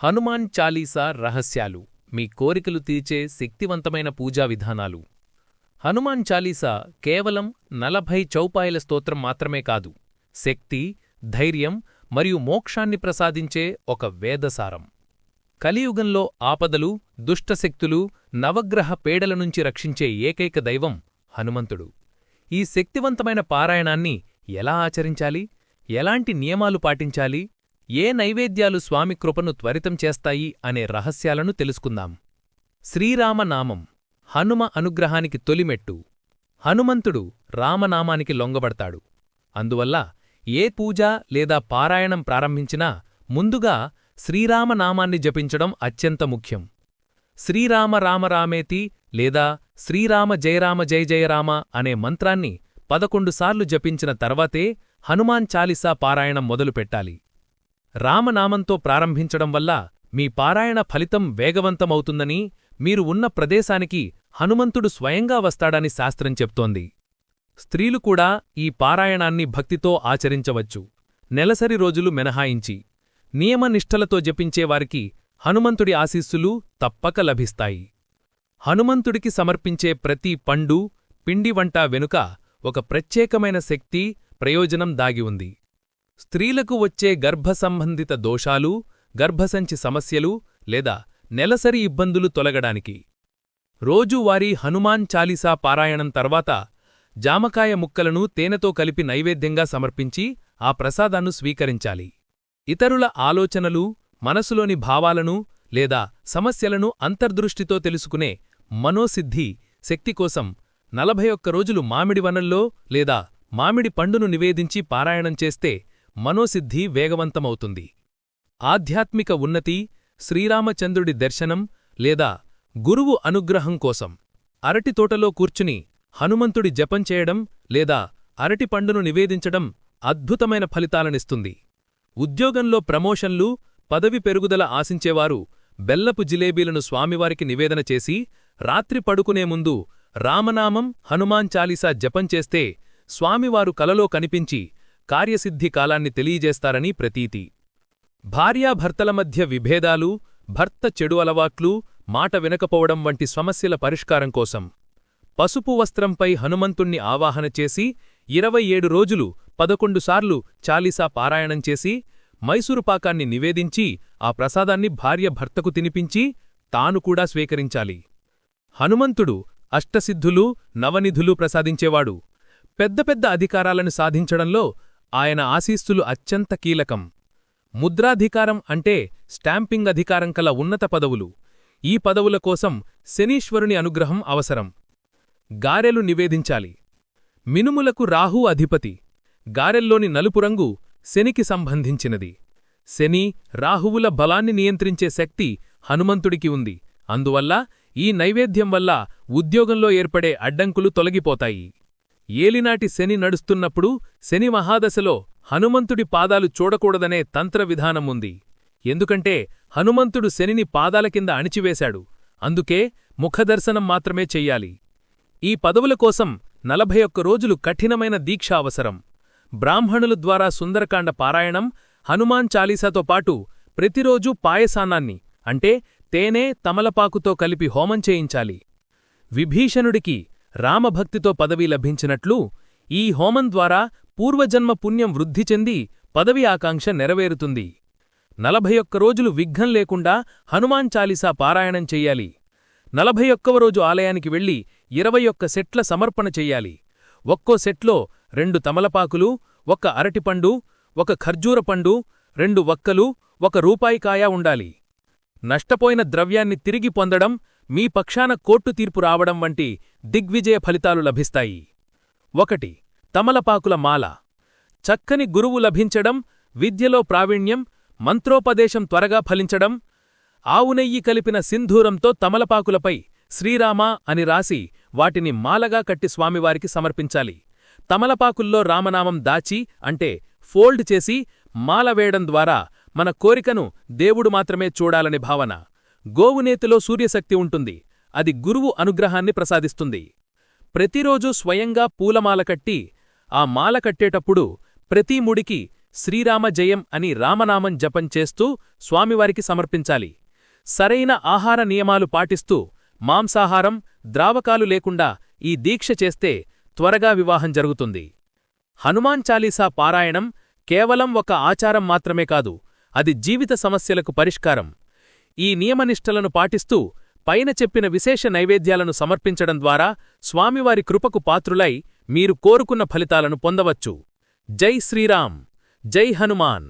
హనుమాన్ చాలీసా రహస్యాలు మీ కోరికలు తీర్చే శక్తివంతమైన పూజా విధానాలు. హనుమాన్ చాలీసా కేవలం నలభై చౌపాయల స్తోత్రం మాత్రమే కాదు శక్తి ధైర్యం మరియు మోక్షాన్ని ప్రసాదించే ఒక వేదసారం. కలియుగంలో ఆపదలు దుష్టశక్తులు నవగ్రహ పేడల నుంచి రక్షించే ఏకైక దైవం హనుమంతుడు. ఈ శక్తివంతమైన పారాయణాన్ని ఎలా ఆచరించాలి? ఎలాంటి నియమాలు పాటించాలి? ఏ నైవేద్యాలు స్వామి కృపను త్వరితం చేస్తాయి అనే రహస్యాలను తెలుసుకుందాం. శ్రీరామనామం హనుమ అనుగ్రహానికి తొలిమెట్టు. హనుమంతుడు రామనామానికి లొంగబడతాడు. అందువల్ల ఏ పూజ లేదా పారాయణం ప్రారంభించినా ముందుగా శ్రీరామనామాన్ని జపించడం అత్యంత ముఖ్యం. శ్రీరామ రామ రామేతి లేదా శ్రీరామ జయరామ జయ జయరామ అనే మంత్రాన్ని పదకొండుసార్లు జపించిన తర్వాతే హనుమాన్ చాలీసా పారాయణం మొదలుపెట్టాలి. రామనామంతో ప్రారంభించడం వల్ల మీ పారాయణ ఫలితం వేగవంతమవుతుందని మీరు ఉన్న ప్రదేశానికి హనుమంతుడు స్వయంగా వస్తాడని శాస్త్రం చెప్తోంది. స్త్రీలు కూడా ఈ పారాయణాన్ని భక్తితో ఆచరించవచ్చు. నెలసరి రోజులు మినహాయించి నియమనిష్టలతో జపించేవారికి హనుమంతుడి ఆశీస్సులు తప్పక లభిస్తాయి. హనుమంతుడికి సమర్పించే ప్రతి పండు పిండి వంట వెనుక ఒక ప్రత్యేకమైన శక్తి ప్రయోజనం దాగి ఉంది. స్త్రీలకు వచ్చే గర్భ సంబంధిత దోషాలు గర్భసంచి సమస్యలు లేదా నెలసరి ఇబ్బందులు తొలగడానికి. రోజువారీ హనుమాన్ చాలీసా పారాయణం తర్వాత జామకాయ ముక్కలను తేనెతో కలిపి నైవేద్యంగా సమర్పించి ఆ ప్రసాదాన్ని స్వీకరించాలి. ఇతరుల ఆలోచనలు మనసులోని భావాలను లేదా సమస్యలను అంతర్దృష్టితో తెలుసుకునే మనోసిద్ధి శక్తి కోసం నలభై ఒక్క రోజులు మామిడి వనల్లో లేదా మామిడి పండును నివేదించి పారాయణం చేస్తే మనోసిద్ధి వేగవంతమవుతుంది. ఆధ్యాత్మిక ఉన్నతి శ్రీరామచంద్రుడి దర్శనం లేదా గురువు అనుగ్రహం కోసం. అరటితోటలో కూర్చుని హనుమంతుడి జపం చేయడం లేదా అరటి పండును నివేదించడం అద్భుతమైన ఫలితాలనిస్తుంది. ఉద్యోగంలో ప్రమోషన్లు పదవి పెరుగుదల ఆశించేవారు బెల్లపు జిలేబీలను స్వామివారికి నివేదన చేసి రాత్రి పడుకునే ముందు రామనామం హనుమాన్ చాలీసా జపం చేస్తే స్వామివారు కలలో కనిపించి కార్యసిద్ధి కాలాన్ని తెలియజేస్తారని ప్రతీతి. భార్యాభర్తల మధ్య విభేదాలు భర్త చెడు అలవాట్లు మాట వినకపోవడం వంటి సమస్యల పరిష్కారం కోసం పసుపు వస్త్రంపై హనుమంతుణ్ణి ఆవాహన చేసి ఇరవై ఏడు రోజులు పదకొండుసార్లు చాలీసా పారాయణం చేసి మైసూరుపాకాన్ని నివేదించి ఆ ప్రసాదాన్ని భార్య భర్తకు తినిపించి తాను కూడా స్వీకరించాలి. హనుమంతుడు అష్టసిద్ధులు నవనిధులు ప్రసాదించేవాడు. పెద్ద పెద్ద అధికారాలను సాధించడంలో ఆయన ఆశీస్సులు అత్యంత కీలకం. ముద్రాధికారం అంటే స్టాంపింగ్ అధికారం కల ఉన్నత పదవులు. ఈ పదవుల కోసం శనీశ్వరుని అనుగ్రహం అవసరం. గారెలు నివేదించాలి. మినుములకు రాహు అధిపతి. గారెల్లోని నలుపు రంగు శనికి సంబంధించినది. శని రాహువుల బలాన్ని నియంత్రించే శక్తి హనుమంతుడికి ఉంది. అందువల్ల ఈ నైవేద్యం వల్ల ఉద్యోగంలో ఏర్పడే అడ్డంకులు తొలగిపోతాయి. ఏలినాటి శని నడుస్తున్నప్పుడు శని మహాదశలో హనుమంతుడి పాదాలు చూడకూడదనే తంత్ర విధానముంది ఎందుకంటే హనుమంతుడు శనిని పాదాల కింద అణిచివేశాడు. అందుకే ముఖదర్శనం మాత్రమే చెయ్యాలి. ఈ పదవుల కోసం నలభై ఒక్క రోజులు కఠినమైన దీక్ష అవసరం. బ్రాహ్మణుల ద్వారా సుందరకాండ పారాయణం హనుమాన్ చాలీసాతో పాటు ప్రతిరోజూ పాయసానాన్ని అంటే తేనె తమలపాకుతో కలిపి హోమం చేయించాలి. విభీషణుడికి రామభక్తితో పదవి లభించినట్లు ఈ హోమం ద్వారా పూర్వజన్మ పుణ్యం వృద్ధి చెంది పదవి ఆకాంక్ష నెరవేరుతుంది. నలభై ఒక్క రోజులు విఘ్నం లేకుండా హనుమాన్ చాలీసా పారాయణం చెయ్యాలి నలభై ఒక్కవ రోజు ఆలయానికి వెళ్ళి ఇరవై ఒక్క సెట్ల సమర్పణ చెయ్యాలి ఒక్కో సెట్లో రెండు తమలపాకులు ఒక అరటిపండు ఒక ఖర్జూర పండు రెండు వక్కలు ఒక రూపాయికాయ ఉండాలి. నష్టపోయిన ద్రవ్యాన్ని తిరిగి పొందడం మీ పక్షాన కోర్టు తీర్పు రావడం వంటి దిగ్విజయ ఫలితాలు లభిస్తాయి. ఒకటి తమలపాకుల మాల. చక్కని గురువు లభించడం విద్యలో ప్రావీణ్యం మంత్రోపదేశం త్వరగా ఫలించడం ఆవునెయ్యి కలిపిన సింధూరంతో తమలపాకులపై శ్రీరామ అని రాసి వాటిని మాలగా కట్టి స్వామివారికి సమర్పించాలి. తమలపాకుల్లో రామనామం దాచి అంటే ఫోల్డ్ చేసి మాల వేయడం ద్వారా మన కోరికను దేవుడు మాత్రమే చూడాలని భావన. గోవునేతిలో సూర్యశక్తి ఉంటుంది. అది గురువు అనుగ్రహాన్ని ప్రసాదిస్తుంది. ప్రతిరోజూ స్వయంగా పూలమాల కట్టి ఆ మాల కట్టేటప్పుడు ప్రతి ముడికి శ్రీరామ జయం అని రామనామం జపం చేస్తూ స్వామివారికి సమర్పించాలి. సరైన ఆహార నియమాలు పాటిస్తూ మాంసాహారం ద్రావకాలు లేకుండా ఈ దీక్ష చేస్తే త్వరగా వివాహం జరుగుతుంది. హనుమాన్ చాలీసా పారాయణం కేవలం ఒక ఆచారం మాత్రమే కాదు అది జీవిత సమస్యలకు పరిష్కారం. ఈ నియమనిష్టలను పాటిస్తూ పైన చెప్పిన విశేష నైవేద్యాలను సమర్పించడం ద్వారా స్వామివారి కృపకు పాత్రులై మీరు కోరుకున్న ఫలితాలను పొందవచ్చు. జై శ్రీరామ్. జై హనుమాన్.